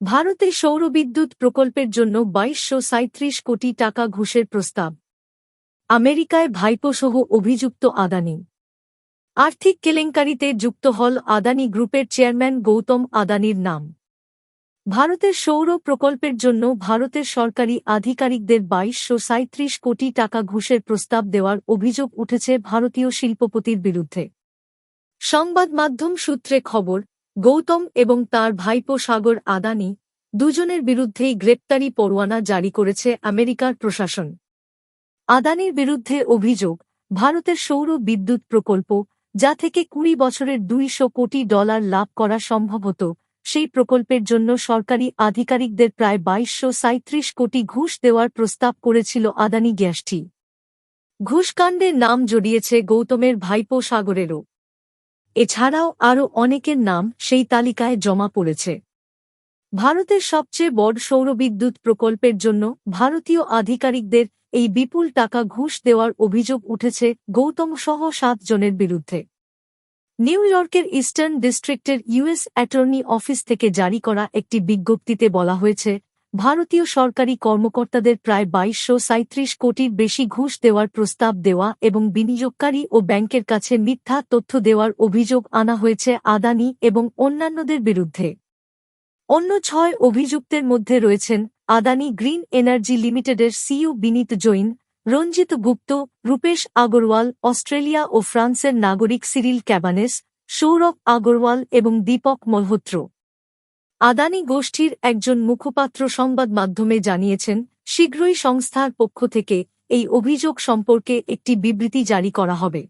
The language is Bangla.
ভারতে সৌরবিদ্যুৎ প্রকল্পের জন্য বাইশশো সাঁত্রিশ কোটি টাকা ঘুষের প্রস্তাব। আমেরিকায় ভাইপোসহ অভিযুক্ত আদানি। আর্থিক কেলেঙ্কারিতে যুক্ত হল আদানি গ্রুপের চেয়ারম্যান গৌতম আদানির নাম। ভারতের সৌর প্রকল্পের জন্য ভারতের সরকারি আধিকারিকদের বাইশশো সাঁত্রিশ কোটি টাকা ঘুষের প্রস্তাব দেওয়ার অভিযোগ উঠেছে ভারতীয় শিল্পপতির বিরুদ্ধে। সংবাদ মাধ্যম সূত্রে খবর গৌতম এবং তার ভাইপো সাগর আদানি দুজনের বিরুদ্ধেই গ্রেপ্তারি পরোয়ানা জারি করেছে আমেরিকার প্রশাসন। আদানির বিরুদ্ধে অভিযোগ, ভারতের সৌর বিদ্যুৎ প্রকল্প, যা থেকে কুড়ি বছরের দুইশো কোটি ডলার লাভ করা সম্ভব হতো, সেই প্রকল্পের জন্য সরকারি আধিকারিকদের প্রায় বাইশশো সাঁত্রিশ কোটি ঘুষ দেওয়ার প্রস্তাব করেছিল আদানি গ্যাসটি। ঘুষকাণ্ডের নাম জড়িয়েছে গৌতমের ভাইপো সাগরেরও। এছাড়াও আরও অনেকের নাম সেই তালিকায় জমা পড়েছে। ভারতের সবচেয়ে বড় সৌরবিদ্যুৎ প্রকল্পের জন্য ভারতীয় আধিকারিকদের এই বিপুল টাকা ঘুষ দেওয়ার অভিযোগ উঠেছে গৌতম সহ সাত জনের বিরুদ্ধে। নিউ ইয়র্কের ইস্টার্ন ডিস্ট্রিক্টের ইউএস অ্যাটর্নি অফিস থেকে জারি করা একটি বিজ্ঞপ্তিতে বলা হয়েছে ভারতীয় সরকারি কর্মকর্তাদের প্রায় বাইশশো সাঁত্রিশ কোটির বেশি ঘুষ দেওয়ার প্রস্তাব দেওয়া এবং বিনিয়োগকারী ও ব্যাংকের কাছে মিথ্যা তথ্য দেওয়ার অভিযোগ আনা হয়েছে আদানি এবং অন্যান্যদের বিরুদ্ধে। অন্য ছয় অভিযুক্তের মধ্যে রয়েছেন আদানি গ্রিন এনার্জি লিমিটেডের সিইও বিনীত জৈন, রঞ্জিত গুপ্ত, রূপেশ আগরওয়াল, অস্ট্রেলিয়া ও ফ্রান্সের নাগরিক সিরিল ক্যাবানেস, সৌরভ আগরওয়াল এবং দীপক মলহোত্র। আদানি গোষ্ঠীর একজন মুখপাত্র সংবাদ মাধ্যমে জানিয়েছেন, শীঘ্রই সংস্থার পক্ষ থেকে এই অভিযোগ সম্পর্কে একটি বিবৃতি জারি করা হবে।